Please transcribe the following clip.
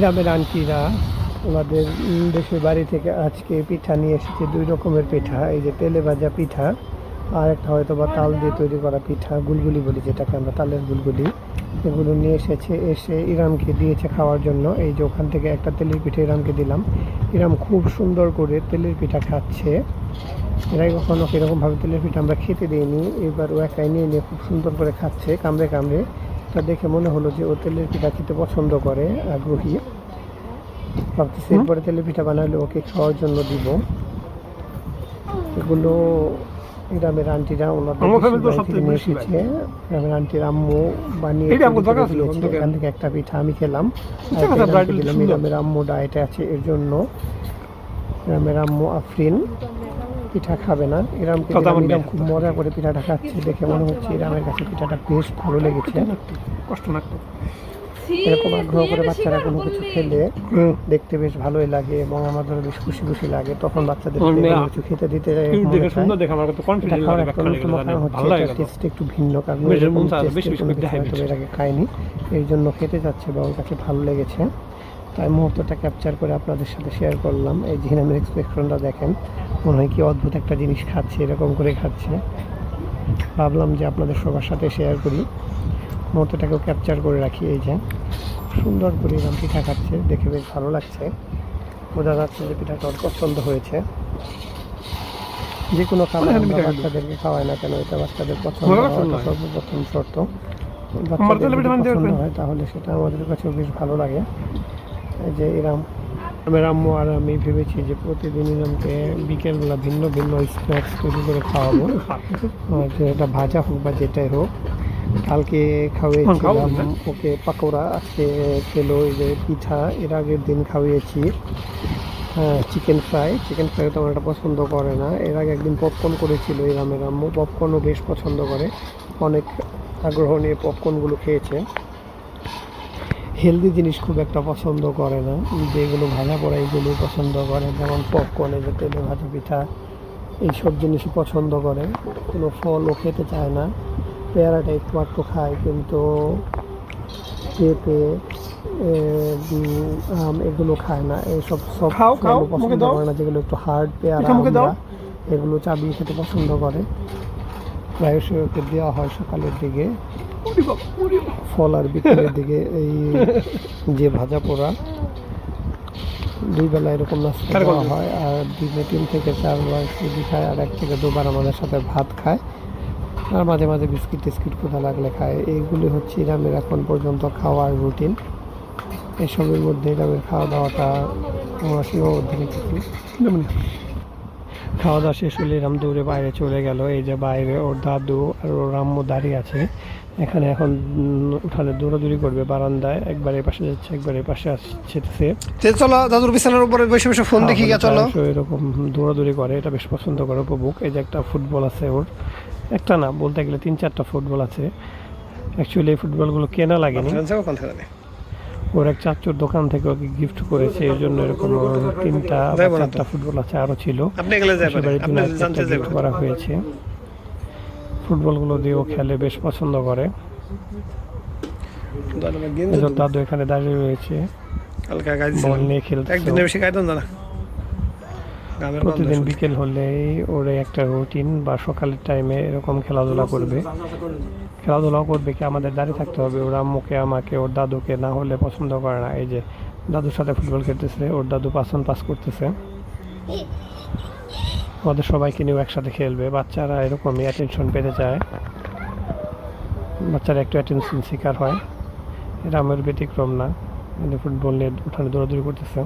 গ্রামের আন্টিরা আমাদের দেশের বাড়ি থেকে আজকে পিঠা নিয়ে এসেছে, দুই রকমের পিঠা, এই যে তেলে ভাজা পিঠা আর একটা হয়তো বা তাল দিয়ে তৈরি করা পিঠা, গুলগুলি বলি যেটাকে আমরা, তালের গুলগুলি। এগুলো নিয়ে এসেছে, এসে ইরামকে দিয়েছে খাওয়ার জন্য। এই যে ওখান থেকে একটা তেলের পিঠা ইরামকে দিলাম। ইরাম খুব সুন্দর করে তেলের পিঠা খাচ্ছে। এর আগে কখনো এরকমভাবে তেলের পিঠা আমরা খেতে দিইনি এবার ও একাই নিয়ে নিয়ে খুব সুন্দর করে খাচ্ছে কামড়ে কামড়ে। তা দেখে মনে হলো যে ও তেলের পিঠা খেতে পছন্দ করে আগ্রহী ভাবতেছি এরপরে তেলের পিঠা বানালে ওকে খাওয়ার জন্য দিব। এগুলো গ্রামের আন্টিরা ওনাদের নিয়ে এসেছে। গ্রামের আন্টির আম্মু বানিয়ে। এখান থেকে একটা পিঠা আমি খেলাম। আচ্ছা, সুন্দর। গ্রামের আম্মু ডায়েটে আছে এর জন্য। গ্রামের আম্মু আফরিন। পিঠা খাবে না। ইরাম মেয়ে। খুব মজা করে পিঠাটা খাচ্ছে দেখে মনে হচ্ছে ইরামের কাছে পিঠাটা বেশ ভালো লেগেছে। কষ্ট না এরকম আগ্রহ করে বাচ্চারা কোনো কিছু খেলে দেখতে বেশ ভালোই লাগে এবং আমাদের বেশ খুশি খুশি লাগে। তখন বাচ্চাদের কিছু খেতে দিতে খাওয়ার একটা অন্যতম কারণ হচ্ছে। টেস্ট একটু ভিন্ন কারণ। এর আগে খাইনি। এই জন্য খেতে যাচ্ছে এবং কাছে ভালো লেগেছে। তাই মুহূর্তটা ক্যাপচার করে আপনাদের সাথে শেয়ার করলাম। এই ঝিনামের এক্সপ্রেশনটা দেখেন মনে হয় কি অদ্ভুত একটা জিনিস খাচ্ছে এরকম করে খাচ্ছে। ভাবলাম যে আপনাদের সবার সাথে শেয়ার করি। মুহূর্তটাকেও ক্যাপচার করে রাখি এই যে। সুন্দর করে এরকম পিঠা খাচ্ছে দেখে বেশ ভালো লাগছে। বোঝা যাচ্ছে যে পিঠাটা ওর পছন্দ হয়েছে। যে কোনো খাবার বাচ্চাদেরকে খাওয়াই না কেন? এটা বাচ্চাদের পছন্দ? সর্বপ্রথম শর্ত। বাচ্চাদের পছন্দ হয় তাহলে সেটা আমাদের কাছেও বেশ ভালো লাগে। যে এরাম আমার আম্মু আর আমি ভেবেছি যে প্রতিদিন এরমকে বিকেলবেলা ভিন্ন ভিন্ন স্ন্যাক্স তৈরি করে খাওয়াবো। আর যে এটা ভাজা হোক বা যেটাই হোক কালকে খাওয়িয়েছিলাম খাব, ওকে পাকোড়া আজকে খেলো এই যে পিঠা এর আগের দিন খাওয়িয়েছি হ্যাঁ চিকেন ফ্রাই চিকেন ফ্রাই তো আমার এটা পছন্দ করে না। এর আগে একদিন পপকর্ন করেছিল এই রামের আম্মু পপকর্নও বেশ পছন্দ করে। অনেক আগ্রহ নিয়ে পপকর্নগুলো খেয়েছে। হেলদি জিনিস খুব একটা পছন্দ করে না। যেগুলো ভাজা পড়া এইগুলো পছন্দ করে। যেমন পপকর্ন এই যে তেলে ভাজা পিঠা এইসব জিনিসই পছন্দ করে। কোনো ফলও খেতে চায় না। পেয়ারাটা একটু একটু খায় কিন্তু পেঁপে আম এগুলো খায় না। এইসব সব পছন্দ করে না যেগুলো একটু হার্ড পেয়ারা এগুলো চাবিয়ে খেতে পছন্দ করে। প্রায়শই ওকে দেওয়া হয় সকালের দিকে। ফল আর বিকেলের দিকে এই যে ভাজা পোড়া। দুই বেলা এরকম নাস্তা কার হয় আর দিনে তিন থেকে চারবার সুজি খায় আর এক থেকে দুবার আমাদের সাথে ভাত খায়। আর মাঝে মাঝে বিস্কিট টিস্কিট কোথা লাগলে খায়। এইগুলি হচ্ছে ইরামের এখন পর্যন্ত খাওয়ার রুটিন। এসবের মধ্যে ইরামের খাওয়া দাওয়াটা আমরা সীমাবদ্ধ রেখেছি। খাওয়া দাওয়া শেষ হলে এরম দৌড়ে বাইরে চলে গেল। এই যে বাইরে ওর দাদু আর ওর আম্মু দাঁড়িয়ে আছে। এখানে এখন উঠানে দৌড়াদৌড়ি করবে বারান্দায়। একবার এই পাশে যাচ্ছে একবার এই পাশে আসছে চলো দাদুর বিছানার উপরে বসে বসে ফোন দেখি চলো। এরকম দৌড়াদৌড়ি করে এটা বেশ পছন্দ করে উপভোগ। এই যে একটা ফুটবল আছে ওর। একটা না বলতে গেলে তিন চারটা ফুটবল আছে। অ্যাকচুয়ালি এই ফুটবলগুলো কেনা লাগেনি। যাবে? ওর এক চাচুর দোকান থেকে ওকে গিফট করেছে এই জন্য এরকম তিনটা। চারটা ফুটবল আছে আরও ছিল। আপনি গেলে যাবেন আপনি জানতে যাবেন। করা হয়েছে। ফুটবলগুলো দিয়ে ও খেলে বেশ পছন্দ করে। দাদু এখানে দাঁড়িয়ে রয়েছে। বল নিয়ে খেলতে প্রতিদিন বিকেল হলেই ওর একটা রুটিন বা সকালের টাইমে এরকম খেলাধুলা করবে। খেলাধুলাও করবে, কি আমাদের দাঁড়িয়ে থাকতে হবে? ওর আম্মুকে আমাকে, ওর দাদুকে না হলে পছন্দ করে না। এই যে, দাদুর সাথে ফুটবল খেলতেছে, ওর দাদু পাসন পাস করতেছে। আমাদের সবাইকে নিয়েও একসাথে খেলবে। বাচ্চারা এরকমই অ্যাটেনশন পেতে চায়। বাচ্চারা একটু অ্যাটেনশন শিকার হয়। এটা আমার ব্যতিক্রম না। ফুটবল নিয়ে উঠানে দৌড়াদৌড়ি করতেছে।